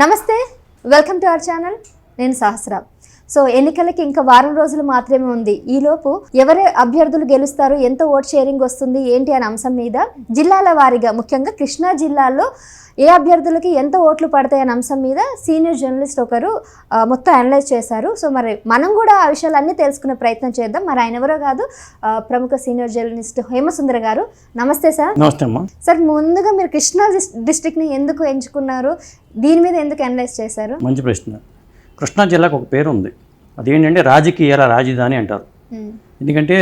నమస్తే welcome to our channel. నేను సహస్ర. So ఎన్నికలకి ఇంకా వారం రోజులు మాత్రమే ఉంది. ఈలోపు ఎవరే అభ్యర్థులు గెలుస్తారు? ఎంత ఓట్ షేరింగ్ వస్తుంది? ఏంటి అనే అంశం మీద జిల్లాల వారీగా ముఖ్యంగా కృష్ణా జిల్లాలో ఏ అభ్యర్థులకి ఎంత ఓట్లు పడతాయి అనే అంశం మీద సీనియర్ జర్నలిస్ట్ ఒకరు మొత్తం అనలైజ్ చేశారు. సో మరి మనం కూడా ఆ విషయాలన్నీ తెలుసుకునే ప్రయత్నం చేద్దాం. మరి ఆయన ఎవరో కాదు ప్రముఖ సీనియర్ జర్నలిస్ట్ హేమసుందర గారు. నమస్తే సార్. నమస్తే సార్ ముందుగా మీరు కృష్ణా డిస్- డిస్ట్రిక్ట్ని ఎందుకు ఎంచుకున్నారు? దీని మీద ఎందుకు అనలైజ్ చేశారు? మంచి ప్రశ్న. కృష్ణా జిల్లాకు ఒక పేరు ఉంది అదేంటంటే రాజకీయాల రాజధాని అంటారు. ఎందుకంటే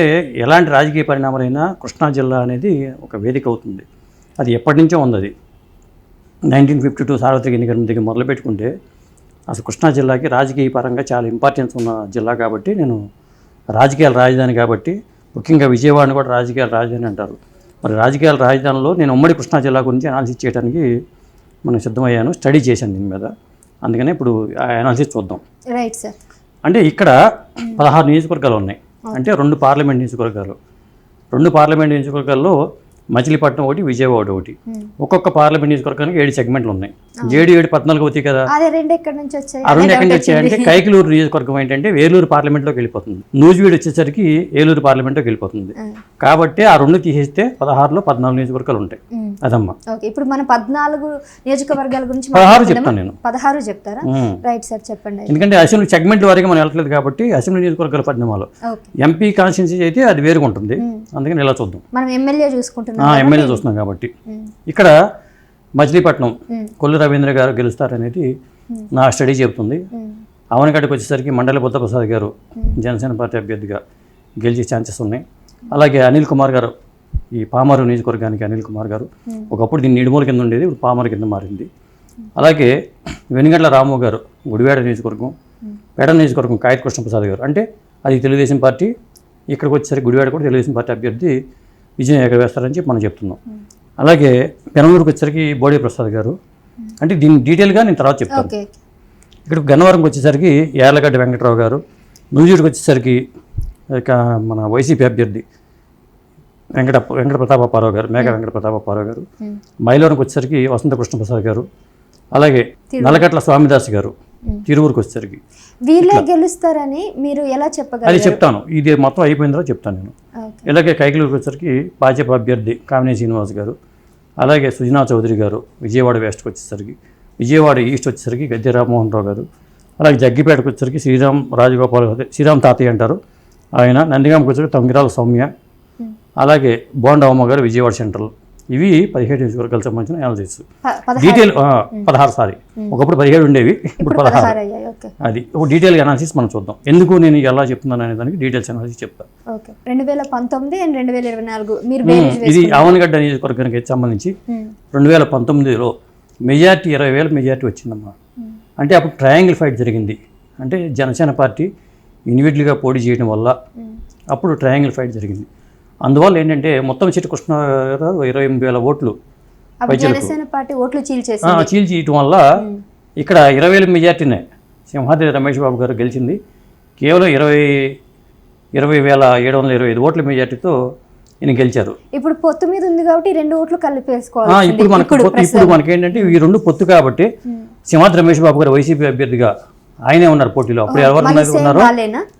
ఎలాంటి రాజకీయ పరిణామాలైనా కృష్ణా జిల్లా అనేది ఒక వేదిక అవుతుంది అది ఎప్పటి నుంచో ఉంది అది. నైన్టీన్ ఫిఫ్టీ టూ సార్వత్రిక ఎన్నికల దగ్గర మొదలు పెట్టుకుంటే అసలు కృష్ణా జిల్లాకి రాజకీయ పరంగా చాలా ఇంపార్టెన్స్ ఉన్న జిల్లా కాబట్టి నేను రాజకీయాల రాజధాని కాబట్టి ముఖ్యంగా విజయవాడని కూడా రాజకీయాల రాజధాని అంటారు. మరి రాజకీయాల రాజధానిలో నేను ఉమ్మడి కృష్ణా జిల్లా గురించి అనాలిసిస్ చేయడానికి మనం సిద్ధమయ్యాను. స్టడీ చేశాను దీని మీద. అందుకనే ఇప్పుడు అనాలిసిస్ చూద్దాం. రైట్ సార్ అంటే ఇక్కడ పదహారు నియోజకవర్గాలు ఉన్నాయి. అంటే రెండు పార్లమెంట్ నియోజకవర్గాలు. రెండు పార్లమెంట్ నియోజకవర్గాల్లో మచిలీపట్నం ఒకటి విజయవాడ ఒకటి. మ్మ్. ఒక్కొక్క పార్లమెంట్ నియోజకవర్గానికి ఏడు సెగ్మెంట్లు ఉన్నాయి. ఏడు ఏడు పద్నాలుగు అవుతాయి కదా? అదే రెండు ఎక్కడి నుంచి వచ్చాయి? ఆ రెండు అదే ఎక్కడి నుంచి doubt వచ్చాయంటే. కైకలూరు నియోజకవర్గం ఏంటంటే వేలూరు పార్లమెంట్లోకి వెళ్ళిపోతుంది. నూజివీడు వచ్చేసరికి ఏలూరు పార్లమెంట్లోకి వెళ్ళిపోతుంది. కాబట్టి ఆ రెండు తీసేస్తే పదహారులో పద్నాలుగు నియోజకవర్గాలు ఉంటాయి. మ్మ్. అదమ్మా. ఓకే ఇప్పుడు మన పద్నాలుగు నియోజకవర్గాల గురించి పదహారు? చెప్తాను నేను. పదహారు చెప్తారా. రైట్ సార్ చెప్పండి ఎందుకంటే అసెంబ్లీ సెగ్మెంట్ వారీగా మనం వెళ్ళట్లేదు కాబట్టి అసెంబ్లీ నియోజకవర్గాల ఓకే. ఎంపీ కాన్స్టిట్యున్సీ అయితే అది వేరుగా ఉంటుంది. అందుకని ఇలా చూద్దాం. మనం ఎమ్మెల్యే చూసుకుంటున్నాం ఎమ్మెల్యే చూస్తున్నాం కాబట్టి. ఇక్కడ మచిలీపట్నం. కొల్లు రవీంద్ర గారు గెలుస్తారనేది నా స్టడీ చెబుతుంది. అవనగడ్డకు వచ్చేసరికి మండలి బుద్ధప్రసాద్ గారు జనసేన పార్టీ అభ్యర్థిగా గెలిచే ఛాన్సెస్ ఉన్నాయి. అలాగే అనిల్ కుమార్ గారు ఈ పామరు నియోజకవర్గానికి అనిల్ కుమార్ గారు ఒకప్పుడు దీన్ని నిడుమూల కింద ఉండేది ఇప్పుడు పామరు కింద మారింది. అలాగే వెనుగండ్ల రాము గారు గుడివాడ నియోజకవర్గం పేడ నియోజకవర్గం కాయత్ కృష్ణప్రసాద్ గారు. అంటే అది తెలుగుదేశం పార్టీ ఇక్కడికి వచ్చేసరికి గుడివాడ కూడా తెలుగుదేశం పార్టీ అభ్యర్థి విజయం ఎగరవేస్తారని చెప్పి మనం చెప్తున్నాం. అలాగే పెనమూరుకు వచ్చేసరికి బోడే ప్రసాద్ గారు. అంటే దీన్ని డీటెయిల్గా నేను తర్వాత చెప్తాను. ఇక్కడ గన్నవరంకి వచ్చేసరికి యార్లగడ్డ వెంకట్రావు గారు. నూజివీడుకి వచ్చేసరికి ఇక మన వైసీపీ అభ్యర్థి వెంకట వెంకట ప్రతాపప్పారావు గారు మేఘ వెంకట ప్రతాపప్పారావు గారు. మైలవరంకి వచ్చేసరికి వసంత కృష్ణప్రసాద్ గారు. అలాగే నల్లకట్ల స్వామిదాస్ గారు. తిరువురికి వచ్చేసరికి. వీళ్ళే గెలుస్తారని మీరు ఎలా అది చెప్పగలరు చెప్తాను. ఇది మొత్తం అయిపోయిన తర్వాత చెప్తాను నేను. ఇలాగే కైకిలూరుకి వచ్చేసరికి భాజపా అభ్యర్థి కామినీ శ్రీనివాస్ గారు అలాగే సుజనా చౌదరి గారు విజయవాడ వెస్ట్కి వచ్చేసరికి విజయవాడ ఈస్ట్ వచ్చేసరికి గద్దె రామ్మోహన్ రావు గారు అలాగే జగ్గిపేటకు వచ్చేసరికి శ్రీరామ్ రాజగోపాల్ అదే శ్రీరామ్ తాతయ్య అంటారు. ఆయన నందిగామకు వచ్చేసరికి తొంగిరాల సౌమ్య అలాగే బోండవమ్మ గారు విజయవాడ సెంట్రల్. ఇవి పదిహేడు నియోజకవర్గాలకు సంబంధించిన అనాలిసిస్ డీటెయిల్ పదహారు. సారీ. ఒకప్పుడు పదిహేడు ఉండేవి ఇప్పుడు పదహారు అది ఒక డీటెయిల్ అనాలిసిస్ మనం చూద్దాం. ఎందుకు నేను ఎలా చెప్తున్నాను అనే దానికి డీటెయిల్స్ అనాలిసిస్ చెప్తాను ఓకే. రెండు వేల పంతొమ్మిది అండ్ రెండు వేల ఇరవై నాలుగు మీరు బేరీజ్ ఇది ఆవనగడ్డ నియోజకవర్గానికి సంబంధించి. రెండు వేల పంతొమ్మిదిలో మెజార్టీ ఇరవై వేల మెజార్టీ వచ్చిందమ్మా. అంటే అప్పుడు ట్రయాంగిల్ ఫైట్ జరిగింది. అంటే జనసేన పార్టీ ఇండివిజువల్గా పోటీ చేయడం వల్ల అప్పుడు ట్రయాంగిల్ ఫైట్ జరిగింది. అందువల్ల ఏంటంటే మొత్తం చెట్టు కృష్ణ గారు ఇరవై ఎనిమిది వేల ఓట్లు పార్టీ ఓట్లు చీల్చి ఇయటం వల్ల ఇక్కడ ఇరవై వేల మెజార్టీనే సింహాద్రి రమేష్ బాబు గారు గెలిచింది. కేవలం ఇరవై ఇరవై వేల ఏడు వందల ఇరవై ఐదు ఓట్ల మెజార్టీతో ఈయన గెలిచారు. ఇప్పుడు పొత్తు మీద ఉంది కాబట్టి రెండు ఓట్లు కలిపేసుకోవాలి ఇప్పుడు మనకు ఇప్పుడు మనకి ఏంటంటే ఈ రెండు పొత్తు కాబట్టి సింహాద్రి రమేష్ బాబు గారు వైసీపీ అభ్యర్థిగా ఆయనే ఉన్నారు పోటీలో. అప్పుడు ఎవరు ఉన్నారు-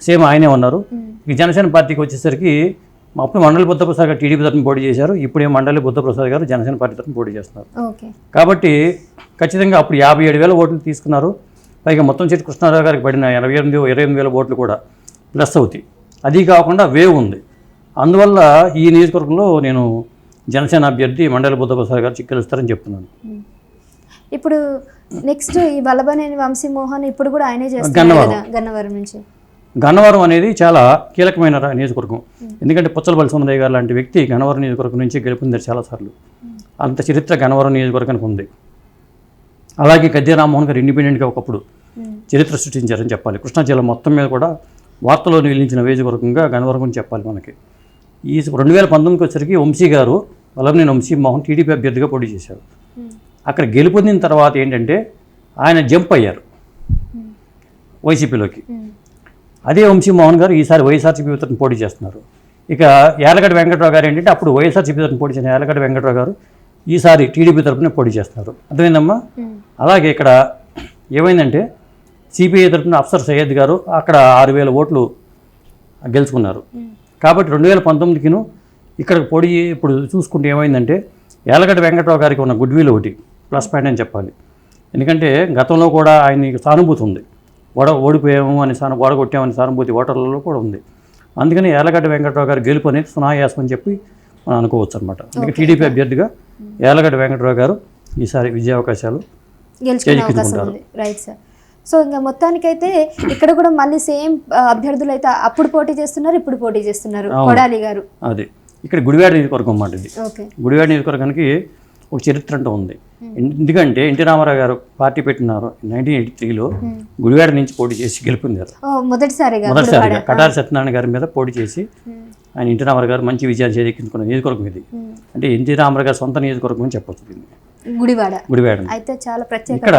సేమ్ ఆయనే ఉన్నారు. ఈ జనసేన పార్టీకి వచ్చేసరికి అప్పుడు మండలి బుద్ధప్రసాద్ గారు టీడీపీ తరఫున పోటీ చేశారు. ఇప్పుడు ఏ మండలి బుద్ధప్రసాద్ గారు జనసేన పార్టీ తరఫున పోటీ చేస్తున్నారు. కాబట్టి ఖచ్చితంగా అప్పుడు యాభై ఏడు వేల ఓట్లు తీసుకున్నారు. పైగా మొత్తం చెట్టు కృష్ణారావు గారికి పడిన ఎనభై ఎనిమిది ఇరవై ఎనిమిది వేల ఓట్లు కూడా ప్లస్ అవుతాయి. అది కాకుండా వేవ్ ఉంది. అందువల్ల ఈ నియోజకవర్గంలో నేను జనసేన అభ్యర్థి మండలి బుద్ధప్రసాద్ గారు చిక్కలుస్తారని చెప్తున్నాను. ఇప్పుడు నెక్స్ట్ ఈ వల్లభనేని వంశీమోహన్ ఇప్పుడు కూడా ఆయనే చేస్తున్నారు. కదా గన్నవరం నుంచి. గన్నవరం అనేది చాలా కీలకమైన నియోజకవర్గం. ఎందుకంటే పుచ్చలపల్లి సుందరయ్య గారు లాంటి వ్యక్తి గన్నవరం నియోజకవర్గం నుంచి గెలుపొందారు చాలాసార్లు. అంత చరిత్ర గన్నవరం నియోజకవర్గానికి ఉంది. అలాగే గద్దె రామ్మోహన్ గారు ఇండిపెండెంట్గా ఒకప్పుడు చరిత్ర సృష్టించారని చెప్పాలి. కృష్ణా జిల్లా మొత్తం మీద కూడా వార్తలో నిలిచిన నియోజకవర్గంగా గన్నవరం గురించి చెప్పాలి మనకి. ఈ రెండు వేల పంతొమ్మిదికి వచ్చరికి వంశీ గారు వల్లభనేని వంశీ మోహన్ టీడీపీ అభ్యర్థిగా పోటీ చేశారు. అక్కడ గెలుపొందిన తర్వాత ఏంటంటే ఆయన జంప్ అయ్యారు. వైసీపీలోకి. అదే వంశీమోహన్ గారు ఈసారి వైఎస్ఆర్సీపీ తరఫున పోటీ చేస్తున్నారు. ఇక యాలగడ్డ వెంకట్రావు గారు ఏంటంటే అప్పుడు వైఎస్ఆర్సీపీ తరఫున పోటీ చేసిన యాలగడ్డ వెంకట్రావు గారు ఈసారి టీడీపీ తరఫున పోటీ చేస్తున్నారు. అర్థమైందమ్మా? అలాగే ఇక్కడ ఏమైందంటే సిపిఐ తరఫున అఫ్సర్ సయ్యద్ గారు అక్కడ ఆరు వేల ఓట్లు గెలుచుకున్నారు. కాబట్టి రెండు వేల పంతొమ్మిదికిను ఇక్కడ పొడి ఇప్పుడు చూసుకుంటే ఏమైందంటే యాలగడ్డ వెంకట్రావు గారికి ఉన్న గుడ్ విల్ ఒకటి ప్లస్ పాయింట్ అని చెప్పాలి. ఎందుకంటే గతంలో కూడా ఆయనకి సానుభూతి ఉంది. ఓడ ఓడిపోయాము అని సాను ఓడగొట్టామని సానుభూతి ఓటర్లలో కూడా ఉంది. అందుకని యాలగడ్డ వెంకట్రావు గారు గెలుపు అనేది సునాయాసం అని చెప్పి మనం అనుకోవచ్చు అనమాట అందుకే టీడీపీ అభ్యర్థిగా యాలగడ్డ వెంకట్రావు గారు ఈసారి విజయావకాశాలు. ఉంది. రైట్ సార్ సో ఇంకా మొత్తానికైతే ఇక్కడ కూడా మళ్ళీ సేమ్ అభ్యర్థులు అయితే అప్పుడు పోటీ చేస్తున్నారు ఇప్పుడు పోటీ చేస్తున్నారు. కొడాలి గారు. అది. ఇక్కడ గుడివాడ నియోజకవర్గం అన్నమాట ఇది. ఓకే. గుడివాడ నియోజకవర్గానికి ఒక చరిత్ర అంటూ ఉంది. ఎందుకంటే ఎన్టీ రామారావు గారు పార్టీ పెట్టినారు నైన్టీన్ ఎయిటీ త్రీలో గుడివాడ నుంచి పోటీ చేసి గెలుపొందారు. మొదటిసారిగా మొదటిసారిగా కటారి సత్యనారాయణ గారి మీద పోటీ చేసి ఆయన ఎన్టీ రామారావు గారు మంచి విజయాన్ని చేదెక్కించుకున్న నియోజకవర్గం ఇది. అంటే ఎన్టీ రామారావు గారి సొంత నియోజకవర్గం అని చెప్పొచ్చు దీన్ని. గుడివాడ. గుడివాడ. అయితే చాలా ప్రత్యేక ఇక్కడ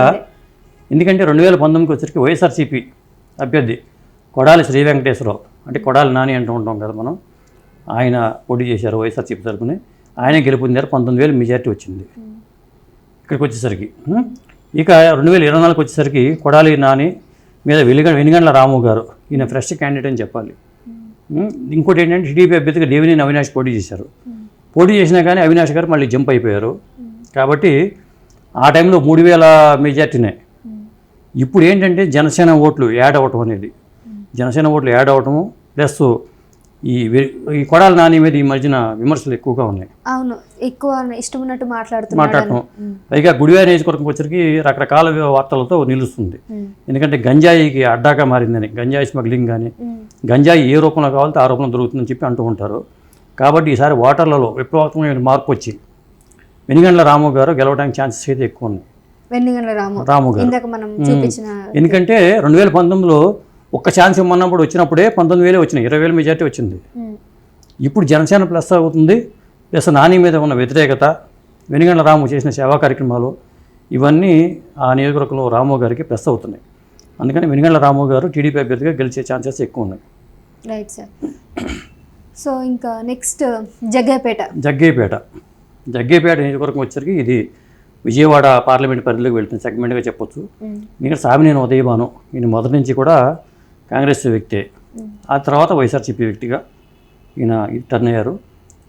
ఎందుకంటే రెండు వేల పంతొమ్మిదికి వచ్చరికి వైఎస్ఆర్సీపీ అభ్యర్థి కొడాలి శ్రీ వెంకటేశ్వరరావు అంటే కొడాలి నాని అంటూ ఉంటాం కదా మనం ఆయన పోటీ చేశారు వైఎస్ఆర్సీపీ తరపున. ఆయన గెలుపొందారు పంతొమ్మిది వేలు మెజార్టీ వచ్చింది. ఇక్కడికి వచ్చేసరికి ఇక రెండు వేల ఇరవై నాలుగు వచ్చేసరికి కొడాలి నాని మీద వెలిగ వెనుగండ్ల రాము గారు ఈయన ఫ్రెష్ క్యాండిడేట్ అని చెప్పాలి. ఇంకోటి ఏంటంటే టీడీపీ అభ్యర్థిగా దేవినేని అవినాష్ పోటీ చేశారు. పోటీ చేసినా కానీ అవినాష్ గారు మళ్ళీ జంప్ అయిపోయారు. కాబట్టి ఆ టైంలో మూడు వేల మెజార్టీనే. ఇప్పుడు ఏంటంటే జనసేన ఓట్లు యాడ్ అవ్వటం అనేది. జనసేన ఓట్లు యాడ్ అవ్వటము ప్లస్ ఈ ఈ కొడాల నాని మీద ఈ మధ్యన విమర్శలు ఎక్కువగా ఉన్నాయి. అవును ఎక్కువ ఇష్టం ఉన్నట్టు మాట్లాడటం. పైగా గుడివాడ నియోజకవర్గం వచ్చరికి రకరకాల వార్తలతో నిలుస్తుంది. ఎందుకంటే గంజాయికి అడ్డాగా మారిందని గంజాయి స్మగ్లింగ్ కానీ గంజాయి ఏ రూపంలో కావాలంటే ఆ రూపంలో దొరుకుతుందని చెప్పి అంటూ ఉంటారు. కాబట్టి ఈసారి ఓటర్లలో విప్లవాత్మకమైన మార్పు వచ్చి వెనుగండ్ల రాము గారు గెలవడానికి ఛాన్సెస్ అయితే ఎక్కువ ఉన్నాయి. వెన్నిగండ్ల రాము. రాము గారు. ఇందాక మనం చూపించిన ఎందుకంటే రెండు వేల పంతొమ్మిదిలో ఒక్క ఛాన్స్ ఇమ్మన్నప్పుడు వచ్చినప్పుడే పంతొమ్మిది వేలే వచ్చినాయి. ఇరవై వేల మెజార్టీ వచ్చింది. ఇప్పుడు జనసేన ప్లస్ అవుతుంది. ప్లస్ నాని మీద ఉన్న వ్యతిరేకత వెనుగండ్ల రాము చేసిన సేవా కార్యక్రమాలు ఇవన్నీ ఆ నియోజకవర్గంలో రాము గారికి ప్లస్ అవుతున్నాయి. అందుకని వెనుగండ్ల రాము గారు టీడీపీ అభ్యర్థిగా గెలిచే ఛాన్సెస్ ఎక్కువ ఉన్నాయి. Right sir. సో ఇంకా నెక్స్ట్ జగ్గేపేట జగ్గేపేట జగ్గేపేట నియోజకవర్గం వచ్చేసరికి ఇది విజయవాడ పార్లమెంట్ పరిధిలోకి వెళ్తున్న సెగ్మెంట్గా చెప్పొచ్చు. ఇక్కడ సామినేని ఉదయభాను. ఈయన మొదటి నుంచి కూడా కాంగ్రెస్ వ్యక్తే. ఆ తర్వాత వైఎస్ఆర్సీపీ వ్యక్తిగా ఈయన టర్న్ అయ్యారు.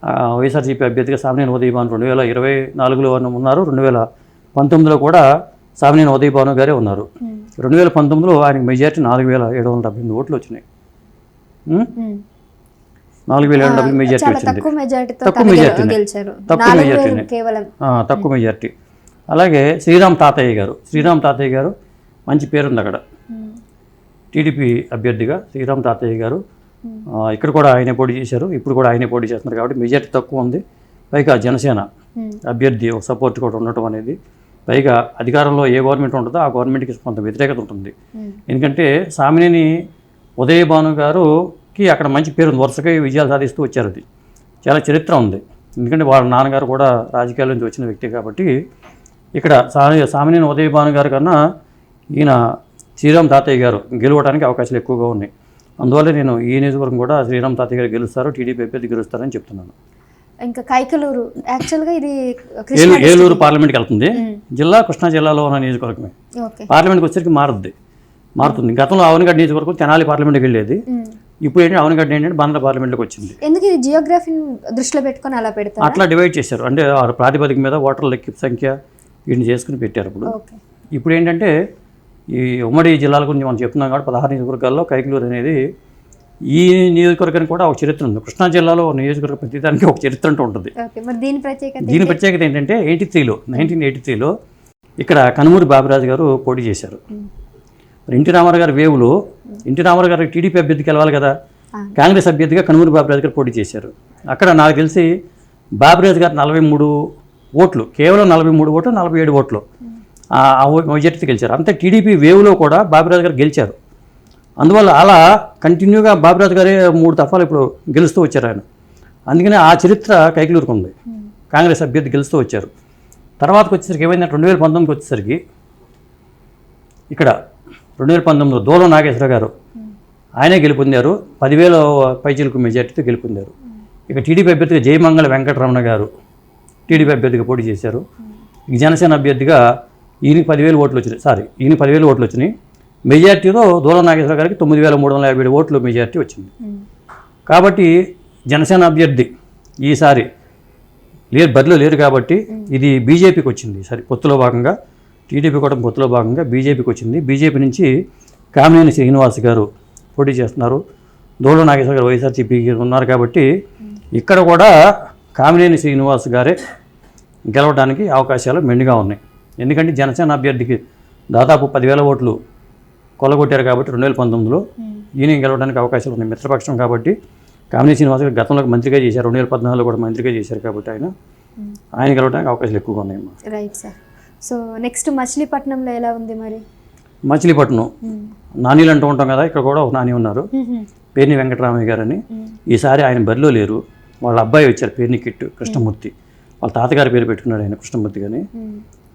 ఆ వైఎస్ఆర్సీపీ అభ్యర్థిగా సామినేని ఉదయభాను రెండు వేల ఇరవై నాలుగులో ఉన్నారు. రెండు వేల పంతొమ్మిదిలో కూడా సామినేని ఉదయభాను గారే ఉన్నారు. ఉమ్, రెండు వేల పంతొమ్మిదిలో ఆయనకి మెజార్టీ నాలుగు వేల ఏడు వందల డెబ్బై ఎనిమిది ఓట్లు వచ్చినాయి. ఉం? ఉమ్. నాలుగు వేల ఏడు డెబ్బై మెజార్టీ వచ్చింది. తక్కువ మెజారిటీతో తక్కువ. గెలిచారు. తక్కువ మెజార్టీ. అలాగే శ్రీరామ్ తాతయ్య గారు. శ్రీరామ్ తాతయ్య గారు మంచి పేరుంది అక్కడ. టీడీపీ అభ్యర్థిగా శ్రీరామ్ తాతయ్య గారు ఆ, ఇక్కడ కూడా ఆయనే పోటీ చేశారు ఇప్పుడు కూడా ఆయనే పోటీ చేస్తున్నారు కాబట్టి మెజార్టీ తక్కువ ఉంది. పైగా జనసేన ఉమ్, అభ్యర్థి ఒక సపోర్ట్ కూడా ఉండటం అనేది పైగా అధికారంలో ఏ గవర్నమెంట్ ఉంటుందో ఆ గవర్నమెంట్కి కొంత వ్యతిరేకత ఉంటుంది. ఉమ్, ఎందుకంటే సామినేని ఉదయ భాను గారుకి అక్కడ మంచి పేరు ఉంది వరుసగా విజయాలు సాధిస్తూ వచ్చారు అది. చాలా చరిత్ర ఉంది. ఎందుకంటే వాళ్ళ నాన్నగారు కూడా రాజకీయాల నుంచి వచ్చిన వ్యక్తి కాబట్టి ఇక్కడ సామినేని ఉదయ భాను గారు కన్నా ఈయన శ్రీరామ్ తాతయ్య గారు గెలవడానికి అవకాశాలు ఎక్కువగా ఉన్నాయి. అందువల్ల నేను ఈ నియోజకవర్గం కూడా శ్రీరామ్ తాతయ్య గారు గెలుస్తారు టీడీపీ అభ్యర్థి గెలుస్తారని చెప్తున్నాను. ఇంకా కైకలూరు యాక్చువల్గా ఇది ఏలూరు పార్లమెంట్కి వెళ్తుంది. జిల్లా కృష్ణా జిల్లాలో ఉన్న నియోజకవర్గమే. పార్లమెంట్కి వచ్చేసరికి మారుద్ది. మారుతుంది. గతంలో అవనగడ్డ నియోజకవర్గం తెనాలి పార్లమెంట్కి వెళ్ళేది. ఇప్పుడు ఏంటంటే అవనగడ్డ ఏంటంటే బండ్ల పార్లమెంట్లోకి వచ్చింది. ఎందుకు ఇది జియోగ్రఫీని దృష్టిలో పెట్టుకొని అలా పెడతారు? అట్లా డివైడ్ చేశారు. అంటే ప్రాతిపదిక మీద ఓటర్ల లెక్కింపు సంఖ్య వీటిని చేసుకుని పెట్టారు ఇప్పుడు. ఇప్పుడు ఏంటంటే ఈ ఉమ్మడి జిల్లాల గురించి మనం చెప్తున్నాం కాబట్టి పదహారు నియోజకవర్గాల్లో కైకలూరు అనేది ఈ నియోజకవర్గానికి కూడా ఒక చరిత్ర ఉంది. కృష్ణా జిల్లాలో నియోజకవర్గ ప్రతిదానికి ఒక చరిత్ర అంటూ ఉంటుంది. దీని ప్రత్యేకత దీని ప్రత్యేకత ఏంటంటే ఎయిటీ త్రీలో నైన్టీన్ ఎయిటీ త్రీలో ఇక్కడ కనుమూరి బాబురాజు గారు పోటీ చేశారు. మరి ఎన్టీ రామారావు గారి వేవులో ఎన్టీ రామారావు గారు టీడీపీ అభ్యర్థికి వెళ్ళాలి కదా. కాంగ్రెస్ అభ్యర్థిగా కనుమూరి బాబురాజు గారు పోటీ చేశారు. అక్కడ నాకు తెలిసి బాబురాజు గారు నలభై మూడు ఓట్లు కేవలం నలభై మూడు ఓట్లు నలభై ఏడు ఓట్లు. మెజార్టీతో గెలిచారు. అంతే టీడీపీ వేవ్లో కూడా బాబిరాజు గారు గెలిచారు. అందువల్ల అలా కంటిన్యూగా బాబిరాజు గారే మూడు దఫాలు ఇప్పుడు గెలుస్తూ వచ్చారు ఆయన. అందుకనే ఆ చరిత్ర కైకిలూరుకు ఉంది. కాంగ్రెస్ అభ్యర్థి గెలుస్తూ వచ్చారు. తర్వాతకు వచ్చేసరికి ఏమైందంటే రెండు వేల పంతొమ్మిదికి వచ్చేసరికి ఇక్కడ రెండు వేల పంతొమ్మిదిలో దూలం నాగేశ్వర గారు ఆయనే గెలుపొందారు. పదివేల పైచీలకు మెజార్టీతో గెలుపొందారు. ఇక టీడీపీ అభ్యర్థిగా జయమంగళ వెంకటరమణ గారు టీడీపీ అభ్యర్థిగా పోటీ చేశారు. ఇక జనసేన అభ్యర్థిగా ఈయనకి పదివేలు ఓట్లు వచ్చినాయి. సారీ ఈయన పదివేలు ఓట్లు వచ్చినాయి. మెజార్టీలో దూల నాగేశ్వర గారికి తొమ్మిది వేల మూడు వందల యాభై ఏడు ఓట్లు మెజార్టీ వచ్చింది. కాబట్టి జనసేన అభ్యర్థి ఈసారి లేరు బరిలో లేరు కాబట్టి ఇది బీజేపీకి వచ్చింది. సరే పొత్తులో భాగంగా టీడీపీ కూడా పొత్తులో భాగంగా బీజేపీకి వచ్చింది. బీజేపీ నుంచి కామినేని శ్రీనివాస్ గారు పోటీ చేస్తున్నారు. దోళ నాగేశ్వర గారు వైఎస్ఆర్సీపీకి ఉన్నారు కాబట్టి ఇక్కడ కూడా కామినేని శ్రీనివాస్ గారే గెలవడానికి అవకాశాలు మెండుగా ఉన్నాయి. ఎందుకంటే జనసేన అభ్యర్థికి దాదాపు పదివేల ఓట్లు కొల్లగొట్టారు కాబట్టి రెండు వేల పంతొమ్మిదిలో ఈయన గెలవడానికి అవకాశాలు ఉన్నాయి. మిత్రపక్షం కాబట్టి కామినేని శ్రీనివాస్ గారు గతంలో మంత్రిగా చేశారు. రెండు వేల పద్నాలుగులో కూడా మంత్రిగా చేశారు కాబట్టి ఆయన. ఆయన గెలవడానికి అవకాశాలు ఎక్కువగా ఉన్నాయమ్మా. రైట్ సార్ సో నెక్స్ట్ మచిలీపట్నంలో ఎలా ఉంది మరి? మచిలీపట్నం. నానీలు అంటూ ఉంటాం కదా ఇక్కడ కూడా ఒక నాని ఉన్నారు. పేర్ని వెంకటరామయ్య గారని. ఈసారి ఆయన బరిలో లేరు. వాళ్ళ అబ్బాయి వచ్చారు పేర్ని కిట్టు కృష్ణమూర్తి. వాళ్ళ తాతగారి పేరు పెట్టుకున్నాడు ఆయన కృష్ణమూర్తి కానీ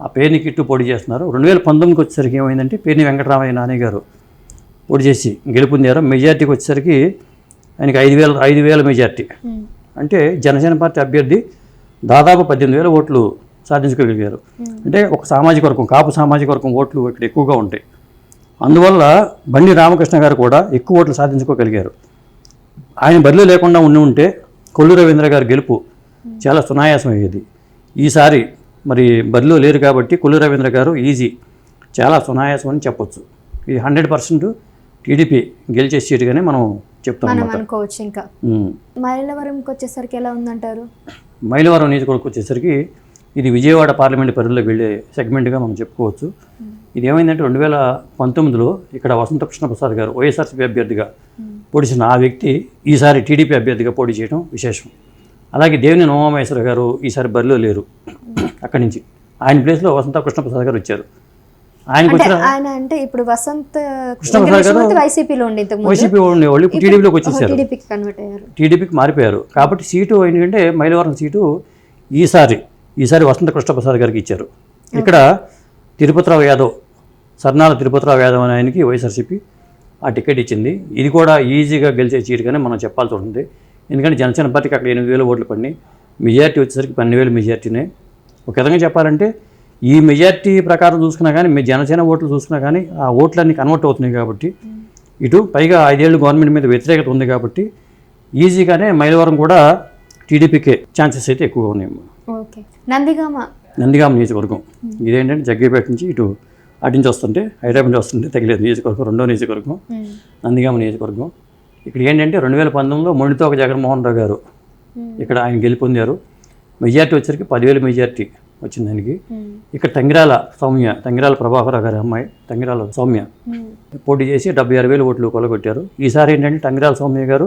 ఆ పేరుని కిట్టు పోటీ చేస్తున్నారు. రెండు వేల పంతొమ్మిదికి వచ్చేసరికి ఏమైందంటే పేర్ని వెంకటరామయ్య నాని గారు పోటీ చేసి గెలుపొందారు. మెజార్టీకి వచ్చేసరికి ఆయనకి ఐదు వేల ఐదు వేల మెజార్టీ. అంటే జనసేన పార్టీ అభ్యర్థి దాదాపు పద్దెనిమిది వేల ఓట్లు సాధించుకోగలిగారు. అంటే ఒక సామాజిక వర్గం కాపు సామాజిక వర్గం ఓట్లు ఇక్కడ ఎక్కువగా ఉంటాయి. అందువల్ల బండి రామకృష్ణ గారు కూడా ఎక్కువ ఓట్లు సాధించుకోగలిగారు. ఆయన బరిలో లేకుండా ఉండి ఉంటే కొల్లు రవీంద్ర గారి గెలుపు చాలా సునాయాసం అయ్యేది ఈసారి మరి బరిలో లేరు కాబట్టి కొల్లు రవీంద్ర గారు ఈజీ. చాలా సునాయాసం అని చెప్పొచ్చు. ఇది హండ్రెడ్ పర్సెంట్ టీడీపీ గెలిచే సీటుగానే మనం చెప్తాం అనుకోవచ్చు ఇంకా. మైలవరంకి వచ్చేసరికి ఎలా ఉందంటారు? మైలవరం నియోజకవర్గం వచ్చేసరికి ఇది విజయవాడ పార్లమెంట్ పరిధిలోకి వెళ్ళే సెగ్మెంట్గా మనం చెప్పుకోవచ్చు. ఇది ఏమైందంటే రెండు వేల పంతొమ్మిదిలో ఇక్కడ వసంత కృష్ణప్రసాద్ గారు వైఎస్ఆర్సీపీ అభ్యర్థిగా పోటీ చేసిన ఆ వ్యక్తి ఈసారి టీడీపీ అభ్యర్థిగా పోటీ చేయడం విశేషం. అలాగే దేవిని నోమామేశ్వర గారు ఈసారి బరిలో లేరు అక్కడి నుంచి. ఆయన ప్లేస్లో వసంత కృష్ణప్రసాద్ గారు వచ్చారు. ఆయనకు వచ్చిన ఆయన అంటే ఇప్పుడు వసంత్ కృష్ణప్రసాద్ గారు వైసీపీలో ఉండే వైసీపీ ఉండేవాళ్ళు ఇప్పుడు టీడీపీలోకి వచ్చేసారు. టీడీపీకి కన్వర్ట్ అయ్యారు. టీడీపీకి మారిపోయారు. కాబట్టి సీటు ఏంటంటే మైలవరం సీటు ఈసారి ఈసారి వసంత కృష్ణప్రసాద్ గారికి ఇచ్చారు. ఇక్కడ తిరుపతిరావు యాదవ్ సర్నాల తిరుపతిరావు యాదవ్ అనే ఆయనకి వైఎస్ఆర్సీపీ ఆ టికెట్ ఇచ్చింది. ఇది కూడా ఈజీగా గెలిచే సీటుగానే మనం చెప్పాల్సి ఉంటుంది. ఎందుకంటే జనసేన పార్టీకి అక్కడ ఎనిమిది వేల ఓట్లు పడినాయి. మెజార్టీ వచ్చేసరికి పన్నెండు వేల మెజార్టీనే. ఒక విధంగా చెప్పాలంటే ఈ మెజార్టీ ప్రకారం చూసుకున్నా కానీ మీ జనసేన ఓట్లు చూసుకున్నా కానీ ఆ ఓట్లన్నీ కన్వర్ట్ అవుతున్నాయి కాబట్టి ఇటు పైగా ఐదేళ్ళు గవర్నమెంట్ మీద వ్యతిరేకత ఉంది కాబట్టి ఈజీగానే మైలవరం కూడా టీడీపీకే ఛాన్సెస్ అయితే ఎక్కువగా ఉన్నాయి. ఓకే. నందిగామ? నందిగామ నియోజకవర్గం. ఇదేంటంటే జగ్గేపేట నుంచి ఇటు అటు నుంచి వస్తుంటే హైదరాబాద్ నుంచి వస్తుంటే తగిలేదు. నియోజకవర్గం రెండో నియోజకవర్గం. నందిగామ నియోజకవర్గం. ఇక్కడ ఏంటంటే రెండు వేల పంతొమ్మిదిలో మొండితోక జగన్మోహన్ రావు గారు ఇక్కడ ఆయన గెలుపొందారు మెజార్టీ వచ్చరికి పదివేల మెజార్టీ వచ్చింది ఉమ్. ఇక్కడ తంగిరాల సౌమ్య తంగిరాల ప్రభాకర్ గారి అమ్మాయి తంగిరాల సౌమ్య. పోటీ చేసి డెబ్బై ఆరు వేలు ఓట్లు కొలగొట్టారు ఈసారి ఏంటంటే టంగిరాల సౌమ్య గారు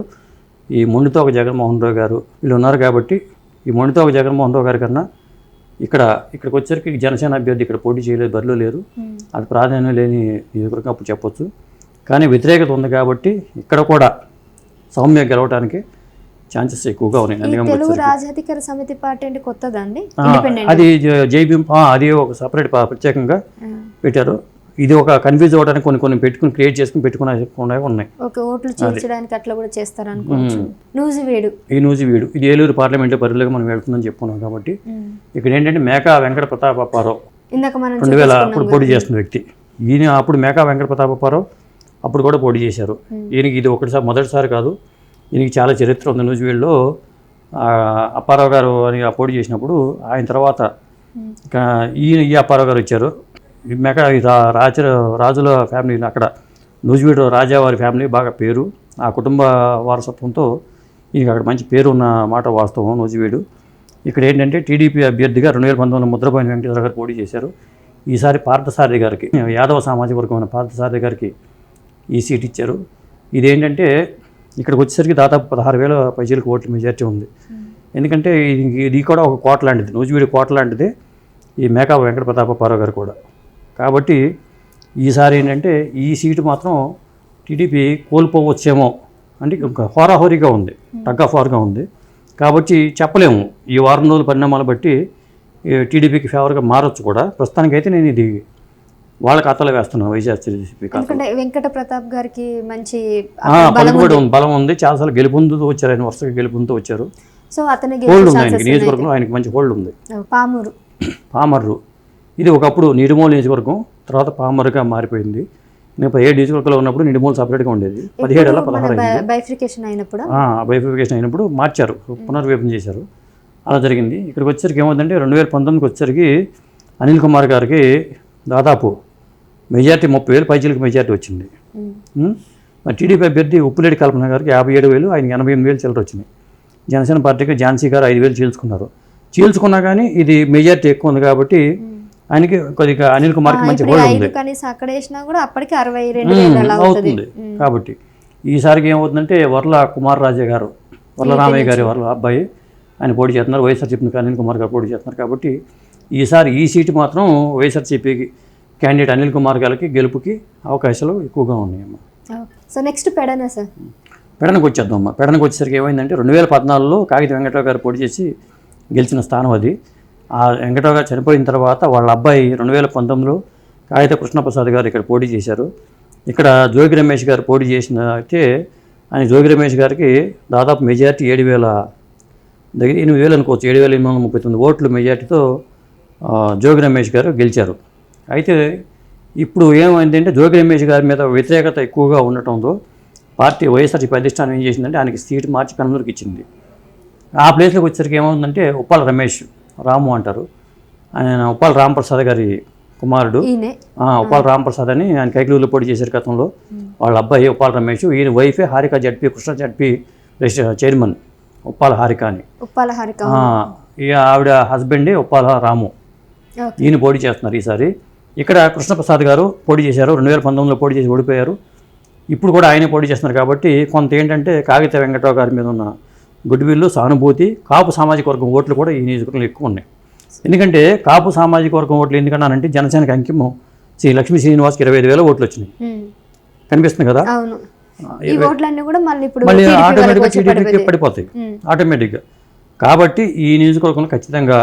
ఈ మొండితోక జగన్మోహన్ రావు గారు వీళ్ళు ఉన్నారు కాబట్టి ఈ మొండితోక జగన్మోహన్ రావు గారి కన్నా ఇక్కడ ఇక్కడికి వచ్చరికి జనసేన అభ్యర్థి ఇక్కడ పోటీ చేయలేదు బరిలో లేరు. అది ప్రాధాన్యం లేని నియోజకవర్గం అప్పుడు చెప్పొచ్చు కానీ వ్యతిరేకత ఉంది కాబట్టి ఇక్కడ కూడా సౌమ్య గెలవడానికి ఛాన్సెస్ ఎక్కువగా ఉన్నాయి. రాజాధికార సమితి పార్టీ అంటే కొత్తదండి? అది జ- జై భీమ్ ఆ, అది ఒక సపరేట్ ప్రత్యేకంగా పెట్టారు. ఇది ఒక కన్ఫ్యూజ్ అవ్వడానికి కొన్ని కొన్ని పెట్టుకుని క్రియేట్ చేసుకుని పెట్టుకునే ఉన్నాయి ఓకే ఓట్లు చేర్చడానికి అట్లా కూడా చేస్తారు నూజివేడు ఈ నూజి వీడు. ఇది ఏలూరు పార్లమెంటు పరిధిలోకి మనం వెళ్తుందని చెప్పుకున్నాం కాబట్టి. ఇక్కడ ఏంటంటే మేకా వెంకట ప్రతాపప్పారావు ఇందాక మనం రెండు వేల అప్పుడు పోటీ చేస్తున్న వ్యక్తి. ఈయన అప్పుడు మేకా వెంకట ప్రతాపప్పారావు అప్పుడు కూడా పోటీ చేశారు. ఈయనకి ఇది ఒకటిసారి మొదటిసారి కాదు. ఈయనకి చాలా చరిత్ర ఉంది. నూజివీడులో అప్పారావు గారు అని ఆ పోటీ చేసినప్పుడు ఆయన తర్వాత ఇంకా ఈయన ఈ అప్పారావు గారు వచ్చారు. మేక రాజ రాజుల ఫ్యామిలీ అక్కడ. నూజివీడు రాజావారి ఫ్యామిలీ బాగా పేరు. ఆ కుటుంబ వారసత్వంతో ఈయనకి అక్కడ మంచి పేరు ఉన్న మాట వాస్తవం నూజివీడు. ఇక్కడ ఏంటంటే టీడీపీ అభ్యర్థిగా రెండు వేల పంతొమ్మిది ముద్రపోయిన వెంకటేశ్వర గారు పోటీ చేశారు. ఈసారి పార్థసారథి గారికి యాదవ సామాజిక వర్గమైన పార్థసారథి గారికి ఈ సీట్ ఇచ్చారు. ఇదేంటంటే ఇక్కడికి వచ్చేసరికి దాదాపు పదహారు వేల పైచీలకు ఓట్ల మెజార్టీ ఉంది. ఎందుకంటే ఇది కూడా ఒక కోట లాంటిది. నూజివీడి కోట లాంటిది. ఈ మేకా వెంకట ప్రతాప ప్రతాపపారావు గారు కూడా. కాబట్టి ఈసారి ఏంటంటే ఈ సీటు మాత్రం టీడీపీ కోల్పోవచ్చేమో అంటే ఇంకా హోరాహోరీగా ఉంది. టగ్ ఆఫ్ వార్గా ఉంది. కాబట్టి చెప్పలేము. ఈ వారం రోజుల పరిణామాలు బట్టి టీడీపీకి ఫేవర్గా మారచ్చు కూడా. ప్రస్తుతానికైతే నేను ఇది వాళ్ళ ఖాతాలో ఖాతా ఎందుకంటే వెంకట ప్రతాప్ గారికి మంచి బలం ఉంది. చాలాసార్లు గెలుపొందుతూ వచ్చారు ఆయన వరుసగా గెలుపొందుతూ వచ్చారు. సో అతని హోల్డ్ ఉంది ఆయనకి నియోజకవర్గంలో ఆయనకి మంచి హోల్డ్ ఉంది. పామూరు. పామర్రు. ఇది ఒకప్పుడు నిడుమూల నియోజకవర్గం తర్వాత పామరుగా మారిపోయింది. నేను పదిహేడు నియోజకవర్గంలో ఉన్నప్పుడు నిడుమూల సపరేట్గా ఉండేది. పదిహేడు అలా పదహారు బైఫికేషన్ అయినప్పుడు? బైఫికేషన్ అయినప్పుడు మార్చారు పునర్విభజన చేశారు. అలా జరిగింది. ఇక్కడికి వచ్చేసరికి ఏమవుతుందంటే రెండు వేల పంతొమ్మిదికి వచ్చేసరికి అనిల్ కుమార్ గారికి దాదాపు మెజార్టీ ముప్పై వేలు పైచీలకు మెజార్టీ వచ్చింది? మరి టీడీపీ అభ్యర్థి ఉప్పులేడి కల్పన గారికి యాభై ఏడు వేలు ఆయన ఎనభై ఎనిమిది వేలు చిల్లర వచ్చినాయి. జనసేన పార్టీకి ఝాన్సీ గారు ఐదు వేలు చీల్చుకున్నారు. చీల్చుకున్నా కానీ ఇది మెజార్టీ ఎక్కువ ఉంది కాబట్టి ఆయనకి కొద్దిగా అనిల్ కుమార్కి మంచి హోల్డ్ ఉంది. అవుతుంది. అవుతుంది. కాబట్టి ఈసారికి ఏమవుతుందంటే వర్ల కుమార్ రాజా గారు వర్ల రామయ్య గారి వర్ల అబ్బాయి ఆయన పోటీ చేస్తున్నారు. వైఎస్ఆర్సీపీ అనిల్ కుమార్ గారు పోటీ చేస్తున్నారు. కాబట్టి ఈసారి ఈ సీటు మాత్రం వైఎస్ఆర్సీపీకి క్యాండిడేట్ అనిల్ కుమార్ గారికి గెలుపుకి అవకాశాలు ఎక్కువగా ఉన్నాయమ్మా. So next Pedana sir? పెడనకు వచ్చేద్దాం అమ్మా పెడనకు వచ్చేసరికి ఏమైందంటే రెండు వేల పద్నాలుగులో కాగిత వెంకటరావు గారు పోటీ చేసి గెలిచిన స్థానం అది. ఆ వెంకటరావు గారు చనిపోయిన తర్వాత వాళ్ళ అబ్బాయి రెండు వేల పంతొమ్మిదిలో కాగిత కృష్ణప్రసాద్ గారు ఇక్కడ పోటీ చేశారు. ఇక్కడ జోగి రమేష్ గారు పోటీ చేసిన అయితే ఆయన జోగి రమేష్ గారికి దాదాపు మెజార్టీ ఏడు వేల దగ్గర ఎనిమిది వేలు అనుకోవచ్చు. ఏడు వేల ఎనిమిది వందల ముప్పై తొమ్మిది ఓట్లు మెజార్టీతో జోగి రమేష్ గారు గెలిచారు. అయితే ఇప్పుడు ఏమైందంటే జోగి రమేష్ గారి మీద వ్యతిరేకత ఎక్కువగా ఉండటంతో పార్టీ వైఎస్ఆర్సీపీ అధిష్టానం ఏం చేసిందంటే ఆయనకి సీటు మార్చి కన్నూరుకి ఇచ్చింది. ఆ ప్లేస్లోకి వచ్చేసరికి ఏమవుతుందంటే ఉప్పాల రమేష్ రాము అంటారు. ఆయన ఉప్పాల రామప్రసాద్ గారి కుమారుడు. ఉప్పాల రామప్రసాద్ అని ఆయన కైకలూరులో పోటీ చేశారు గతంలో. వాళ్ళ అబ్బాయి ఉప్పాల రమేష్ ఈయన వైఫే Harika ZP Krishna ZP chairman Uppala Harika అని. ఉప్పాల హారిక ఆవిడ హస్బెండే ఉప్పాల రాము. ఈయన పోటీ చేస్తున్నారు ఈసారి. ఇక్కడ కృష్ణప్రసాద్ గారు పోటీ చేశారు. రెండు వేల పంతొమ్మిదిలో పోటీ చేసి ఓడిపోయారు. ఇప్పుడు కూడా ఆయనే పోటీ చేస్తున్నారు కాబట్టి కొంత ఏంటంటే కాగిత వెంకటరావు గారి మీద ఉన్న గుడ్ విల్లు సానుభూతి కాపు సామాజిక వర్గం ఓట్లు కూడా ఈ నియోజకవర్గంలో ఎక్కువ ఉన్నాయి. ఎందుకంటే కాపు సామాజిక వర్గం ఓట్లు ఎందుకన్నానంటే జనసేనకి అంకిం శ్రీ లక్ష్మీ శ్రీనివాస్కి ఇరవై ఐదు వేల ఓట్లు వచ్చినాయి. కనిపిస్తుంది కదా? మళ్ళీ ఆటోమేటిక్గా టీడీపీకి పడిపోతాయి. ఆటోమేటిక్గా. కాబట్టి ఈ నియోజకవర్గంలో ఖచ్చితంగా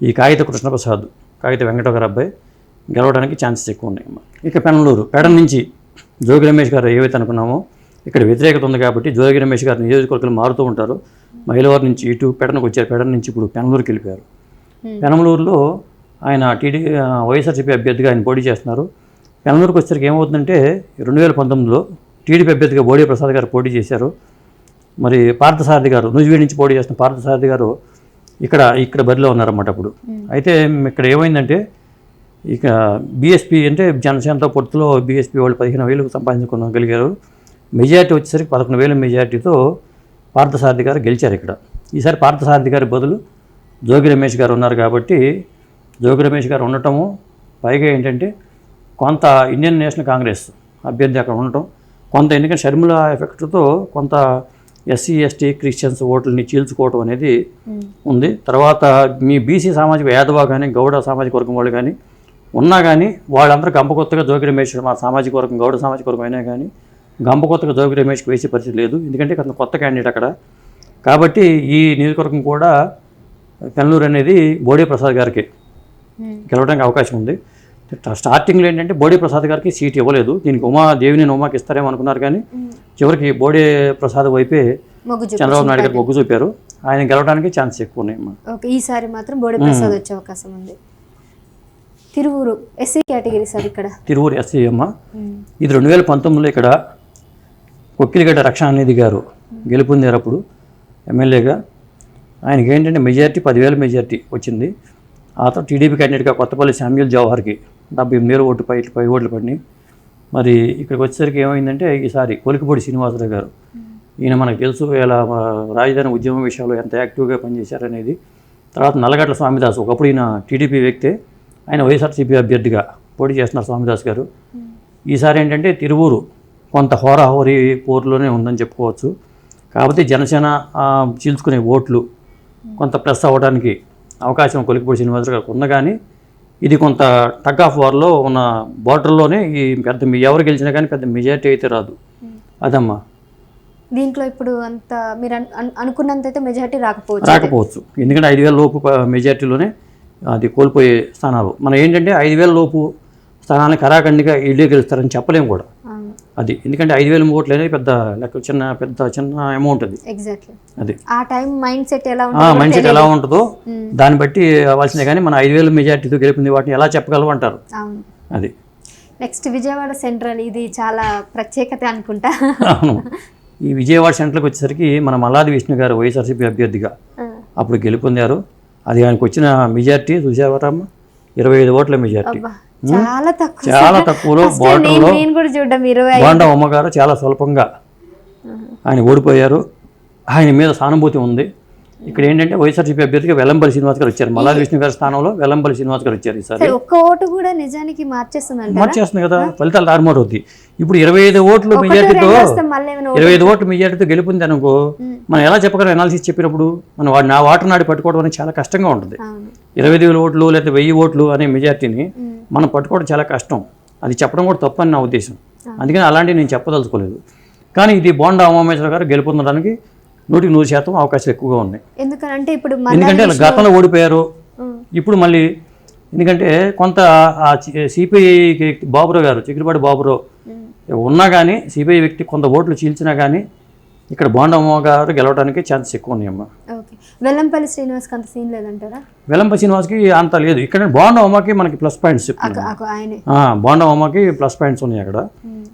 ఈ కాగిత కృష్ణప్రసాద్ కాగిత వెంకటరావు గారి అబ్బాయి గెలవడానికి ఛాన్సెస్ ఎక్కువ ఉన్నాయి ఇక పెనలూరు పెడన్ నుంచి జోగి రమేష్ గారు ఏవైతే అనుకున్నామో ఇక్కడ వ్యతిరేకత ఉంది కాబట్టి జోగి రమేష్ గారు నియోజకవర్గాలు మారుతూ ఉంటారు. మైలవరం నుంచి ఇటు పెడనకు వచ్చారు. పెడన్ నుంచి ఇప్పుడు పెనలూరుకి వెళ్ళిపోయారు. పెనమలూరులో ఆయన టీడీ వైఎస్ఆర్సీపీ అభ్యర్థిగా ఆయన పోటీ చేస్తున్నారు. పెనమలూరుకి వచ్చేసరికి ఏమవుతుందంటే రెండు వేల పంతొమ్మిదిలో టీడీపీ అభ్యర్థిగా బోడి ప్రసాద్ గారు పోటీ చేశారు. మరి పార్థసారథి గారు నూజివీడి నుంచి పోటీ చేస్తున్న పార్థసారథి గారు ఇక్కడ ఇక్కడ బరిలో ఉన్నారన్నమాట అప్పుడు. అయితే ఇక్కడ ఏమైందంటే ఇక బీఎస్పీ అంటే జనసేనతో పొత్తులో బీఎస్పీ వాళ్ళు పదిహేను వేలు సంపాదించుకోగలిగారు. మెజారిటీ వచ్చేసరికి పదకొండు వేల మెజారిటీతో పార్థసారథి గారు గెలిచారు ఇక్కడ. ఈసారి పార్థసారథి గారి బదులు జోగి రమేష్ గారు ఉన్నారు కాబట్టి జోగి రమేష్ గారు ఉండటము పైగా ఏంటంటే కొంత ఇండియన్ నేషనల్ కాంగ్రెస్ అభ్యర్థి అక్కడ ఉండటం కొంత ఎందుకంటే షర్మిల ఎఫెక్ట్తో కొంత ఎస్సీ ఎస్టీ క్రిస్టియన్స్ ఓట్లని చీల్చుకోవటం అనేది. ఉంది. తర్వాత మీ బీసీ సామాజిక యాదవ కానీ గౌడ సామాజిక వర్గం వాళ్ళు కానీ ఉన్నా కానీ వాళ్ళందరూ గంపకొత్తగా జోగి రమేష్ మా సామాజిక వర్గం గౌడ సామాజిక వర్గం అయినా కానీ గంపకొత్తగా జోగి రమేష్కి వేసే పరిస్థితి లేదు. ఎందుకంటే అతను కొత్త క్యాండిడేట్ అక్కడ. కాబట్టి ఈ నియోజకవర్గం కూడా పెన్నూరు అనేది బోడే ప్రసాద్ గారికి. గెలవడానికి అవకాశం ఉంది. స్టార్టింగ్లో ఏంటంటే బోడే ప్రసాద్ గారికి సీట్ ఇవ్వలేదు. దీనికి ఉమా దేవిని ఉమాకి ఇస్తారేమో అనుకున్నారు కానీ చివరికి బోడే ప్రసాద్ వైపే చంద్రబాబు నాయుడు గారికి మొగ్గు చూపారు. ఆయన గెలవడానికి ఛాన్స్ ఎక్కువ ఉన్నాయి ఈసారి మాత్రం బోడి ప్రసాద్ వచ్చే అవకాశం ఉంది. తిరువూరు ఎస్సీ కేటగిరీ సార్ ఇక్కడ. తిరువురు ఎస్సీ అమ్మ. ఉమ్. ఇది రెండు వేల పంతొమ్మిదిలో ఇక్కడ కొక్కిలిగడ్డ రక్షణానిధి గారు గెలుపొందారు అప్పుడు ఎమ్మెల్యేగా. ఆయనకి ఏంటంటే మెజారిటీ పదివేల మెజారిటీ వచ్చింది. ఆ తర్వాత టీడీపీ క్యాండిడేట్గా కొత్తపల్లి శామ్యుల్ జవహర్కి డెబ్బై ఎనిమిది వేలు ఓటు పై పై ఓట్లు పడినాయి. మరి ఇక్కడికి వచ్చేసరికి ఏమైందంటే ఈసారి కొలికిపూడి శ్రీనివాసరావు గారు. ఈయన మనకు తెలుసు ఇలా రాజధాని ఉద్యమం విషయంలో ఎంత యాక్టివ్గా పనిచేశారనేది. తర్వాత నల్లగట్ల స్వామిదాస్ ఒకప్పుడు ఈయన టీడీపీ వ్యక్తే. ఆయన వైఎస్ఆర్సీపీ అభ్యర్థిగా పోటీ చేస్తున్నారు స్వామిదాస్ గారు. ఈసారి ఏంటంటే తిరువూరు కొంత హోరాహోరీ పోరులోనే ఉందని చెప్పుకోవచ్చు. కాకపోతే జనసేన చీల్చుకునే ఓట్లు కొంత ప్లస్ అవ్వడానికి అవకాశం కొలికిపూడి శ్రీనివాసరావు గారికి ఉంది కానీ ఇది కొంత టగ్ ఆఫ్ వార్లో ఉన్న బార్డర్లోనే ఈ పెద్ద ఎవరు గెలిచినా కానీ పెద్ద మెజారిటీ అయితే రాదు. అదమ్మా. దీంట్లో ఇప్పుడు అంత మీరు అన్- అన్- అనుకున్నంత అయితే మెజారిటీ రాకపోవచ్చు. రాకపోవచ్చు. ఎందుకంటే ఐదు వేల లోపు మెజారిటీలోనే అది కోల్పోయే స్థానాలు. మనం ఏంటంటే ఐదు వేల లోపు స్థానాన్ని కరాఖండిగా ఇళ్ళే గెలుస్తారని చెప్పలేము కూడా. అది ఎందుకంటే ఐదు వేల ఓట్లు అనేది పెద్ద లెక్క చిన్న పెద్ద చిన్న అమౌంట్ అది. అది. ఆ టైం మైండ్ సెట్ ఎలా మైండ్ సెట్ ఎలా ఉంటుందో. దాన్ని బట్టి అవ్వాల్సిందే కానీ మన ఐదు వేల మెజార్టీతో గెలిపింది వాటిని ఎలా చెప్పగలవు అంటారు? అది. నెక్స్ట్ విజయవాడ సెంట్రల్ ఇది చాలా ప్రత్యేకత అనుకుంటా. అవును. ఈ విజయవాడ సెంటర్కి వచ్చేసరికి మన మల్లాది విష్ణు గారు వైఎస్ఆర్సీపీ అభ్యర్థిగా అప్పుడు గెలుపొందారు. అది ఆయనకు వచ్చిన మెజార్టీ చూసావరమ్మ ఇరవై ఐదు ఓట్ల మెజార్టీ. చాలా తక్కువ. చాలా తక్కువలో బార్డర్లో ఇరవై బాండా ఉమ్మగారు చాలా స్వల్పంగా. ఆయన ఓడిపోయారు. ఆయన మీద సానుభూతి ఉంది. ఇక్కడ ఏంటంటే వైఎస్ఆర్సీపీ అభ్యర్థిగా వెల్లంపల్లి శ్రీనివాస్ గారు వచ్చారు. మల్లాది విష్ణు గారి స్థానంలో వెల్లంపల్లి శ్రీనివాస్ గారు వచ్చారు ఈసారి. సరే, ఒక్క ఓటు కూడా నిజానికి మార్చేస్తుందంట మార్చేస్తుంది కదా. ఫలితాలు తారుమారు అవుద్ది ఇప్పుడు ఇరవై ఐదు ఓట్లు మెజార్టీతో ఇరవై ఐదు ఓట్లు మెజార్టీతో గెలుపుంది అనుకో మనం ఎలా చెప్పగలం అనాలిసిస్ చెప్పినప్పుడు? మనం వాడు నా వాటర్ నాడి పట్టుకోవడం అనేది చాలా కష్టంగా ఉంటుంది. ఇరవై ఐదు వేల ఓట్లు లేదా వెయ్యి ఓట్లు అనే మెజార్టీని. మనం పట్టుకోవడం చాలా కష్టం. అది చెప్పడం కూడా తప్పు అని నా ఉద్దేశం. అందుకని అలాంటివి నేను చెప్పదలుచుకోలేదు. కానీ ఇది బోండా ఉమామేశ్వర గారు గెలుపొందడానికి నూటికి నూరు శాతం అవకాశాలు ఎక్కువగా ఉన్నాయి. ఎందుకంటే ఇప్పుడు ఎందుకంటే గతంలో ఓడిపోయారు. ఇప్పుడు మళ్ళీ ఎందుకంటే కొంత ఆ సిపిఐ బాబురావు గారు చిగిరిపాటి బాబురావు ఉన్నా కానీ సిపిఐ వ్యక్తి కొంత ఓట్లు చీల్చినా కానీ ఇక్కడ బోండమ్మ గారు గెలవడానికి ఛాన్సెస్ ఎక్కువ ఉన్నాయమ్మా. వెల్లంపల్లి శ్రీనివాస్కి అంత సీన్ లేదంటారా? వెలంప శ్రీనివాస్కి అంత లేదు. ఇక్కడ బోండమ్మకి మనకి ప్లస్ పాయింట్స్ బోండమ్మకి ప్లస్ పాయింట్స్ ఉన్నాయి అక్కడ.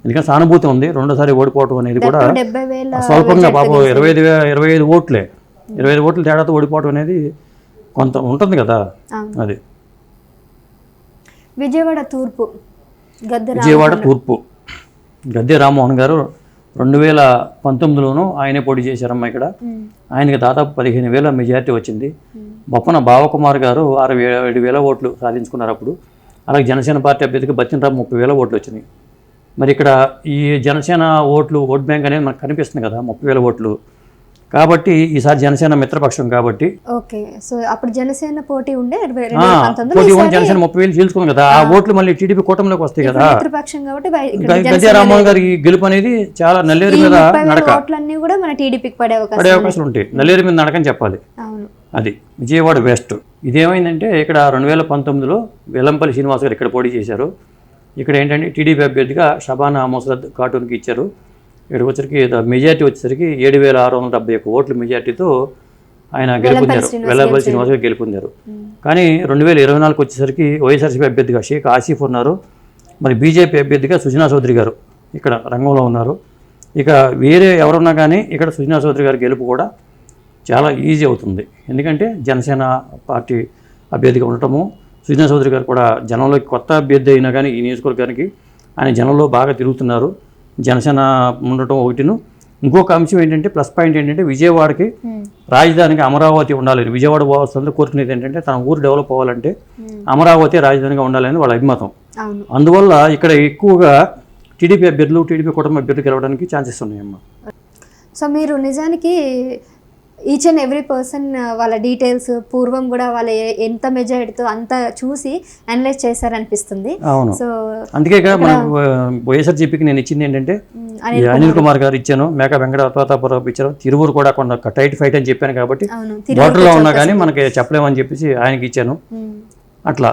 ఎందుకంటే సానుభూతి ఉంది. రెండోసారి ఓడిపోవడం అనేది కూడా స్వల్పంగా పాపం ఇరవై ఐదు ఇరవై ఐదు ఓట్లే. ఇరవై ఐదు ఓట్ల తేడాతో ఓడిపోవడం అనేది కొంత ఉంటుంది కదా. అది. విజయవాడ తూర్పు. విజయవాడ తూర్పు. గద్దె రామ్మోహన్ గారు రెండు వేల పంతొమ్మిదిలోనూ ఆయనే పోటీ చేశారమ్మా ఇక్కడ. ఆయనకి దాదాపు పదిహేను వేల మెజార్టీ వచ్చింది. బొప్పన బావకుమార్ గారు అరవై ఏడు వేల ఓట్లు సాధించుకున్నారు అప్పుడు. అలాగే జనసేన పార్టీ అభ్యర్థికి బచ్చినరావు ముప్పై వేల ఓట్లు వచ్చినాయి. మరి ఇక్కడ ఈ జనసేన ఓట్లు ఓట్ బ్యాంక్ అనేది మనకు కనిపిస్తుంది కదా ముప్పై వేల ఓట్లు. కాబట్టి ఈసారి జనసేన మిత్రపక్షం కాబట్టి. ఓకే సో అప్పుడు జనసేన పోటీ ఉండే పోటీ ఈసారి జనసేన ముప్పై వేలు చీల్చుకుంది కదా. ఆ ఓట్లు మళ్ళీ టీడీపీ కూటమిలోకి వస్తాయి కదా. మిత్రపక్షం కాబట్టి బయ- ఇక్కడ గ- గద్దె రామ్మోహన్ గారి గెలుపు అనేది చాలా నల్లేరు మీద నడక. ఓట్లన్నీ కూడా మన టీడీపీకి పడే అవకాశం పడే అవకాశాలు ఉంటాయి. నల్లేరు మీద నడకని చెప్పాలి. అవును. అది విజయవాడ వెస్ట్. ఇదేమైందంటే ఇక్కడ రెండు వేల పంతొమ్మిదిలో వెల్లంపల్లి శ్రీనివాస్ గారు ఇక్కడ పోటీ చేశారు. ఇక్కడ ఏంటంటే టీడీపీ అభ్యర్థిగా షబానా ముసరద్ కార్టూన్కి ఇచ్చారు. ఇక్కడికి వచ్చరికి మెజార్టీ వచ్చేసరికి ఏడు వేల ఆరు వందల డెబ్బై ఒక్క ఓట్ల మెజార్టీతో ఆయన గెలుపొందారు. వెల్లంపల్లి శ్రీనివాస్ గారు గెలుపొందారు. కానీ రెండు వేల ఇరవై నాలుగు వచ్చేసరికి వైఎస్ఆర్సీపీ అభ్యర్థిగా షేక్ ఆసిఫ్ ఉన్నారు. మరి బీజేపీ అభ్యర్థిగా సుజనా చౌదరి గారు ఇక్కడ రంగంలో ఉన్నారు. ఇక వేరే ఎవరున్నా కానీ ఇక్కడ సుజనా చౌదరి గారి గెలుపు కూడా చాలా ఈజీ అవుతుంది. ఎందుకంటే జనసేన పార్టీ అభ్యర్థిగా ఉండటము సుజనా చౌదరి గారు కూడా జనంలోకి కొత్త అభ్యర్థి అయినా కానీ ఈ నియోజకవర్గానికి ఆయన జనంలో బాగా తిరుగుతున్నారు. జనసేన ఉండటం ఒకటిను. ఇంకొక అంశం ఏంటంటే ప్లస్ పాయింట్ ఏంటంటే విజయవాడకి రాజధానికి అమరావతి ఉండాలి విజయవాడ వాసులందరూ కోరుకునేది ఏంటంటే తన ఊరు డెవలప్ అవ్వాలంటే అమరావతి రాజధానిగా ఉండాలని వాళ్ళ అభిమతం. అందువల్ల ఇక్కడ ఎక్కువగా టీడీపీ అభ్యర్థులు టీడీపీ కుటుంబ అభ్యర్థులు గెలవడానికి ఛాన్సెస్ ఉన్నాయమ్మా. సో మీరు నిజానికి ఈచ్ అండ్ ఎవ్రీ పర్సన్ వాళ్ళ డీటెయిల్స్ పూర్వం కూడా వాళ్ళ ఎంత మెజారిటీతో అంత చూసి అనలైజ్ చేశారనిపిస్తుంది. అవును. సో అందుకే ఇక మనకు వైఎస్ఆర్జీపీకి నేను ఇచ్చింది ఏంటంటే అనిల్ కుమార్. గారు ఇచ్చాను మేక వెంకట ప్రతాపరావు ఇచ్చాను తిరువురు కూడా కొంత టైట్ ఫైట్ అని చెప్పాను కాబట్టి బోర్డర్లో ఉన్నా కానీ మనకి చెప్పలేమని చెప్పేసి ఆయనకి ఇచ్చాను. అట్లా.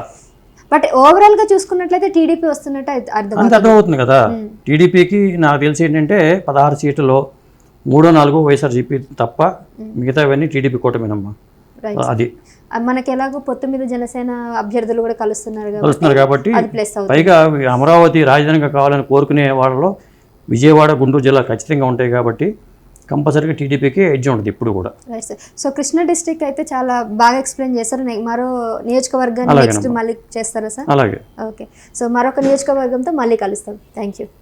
బట్ ఓవరాల్గా చూసుకున్నట్లయితే టీడీపీ వస్తున్నట్టు అర్థం అర్థమవుతుంది. కదా. టీడీపీకి నాకు తెలిసి ఏంటంటే పదహారు సీట్లలో మూడో నాలుగో వైఎస్ఆర్జీపీ తప్ప మిగతావన్నీ టీడీపీ కూటమినమ్మా. అది. మనకి ఎలాగో పొత్తు మీద జనసేన అభ్యర్థులు కూడా కలుస్తున్నారు కలుస్తున్నారు కాబట్టి పైగా అమరావతి రాజధానిగా కావాలని కోరుకునే వాళ్ళలో విజయవాడ గుంటూరు జిల్లా ఖచ్చితంగా ఉంటాయి కాబట్టి కంపల్సరీగా టీడీపీకి ఎడ్జ్ ఉంటుంది ఇప్పుడు కూడా. సో కృష్ణా డిస్ట్రిక్ట్ అయితే చాలా బాగా ఎక్స్ప్లెయిన్ చేస్తారు మరో నియోజకవర్గాన్ని నెక్స్ట్ మళ్ళీ చేస్తారా సార్ అలాగే. ఓకే సో మరొక నియోజకవర్గంతో మళ్ళీ కలుస్తాం. Thank you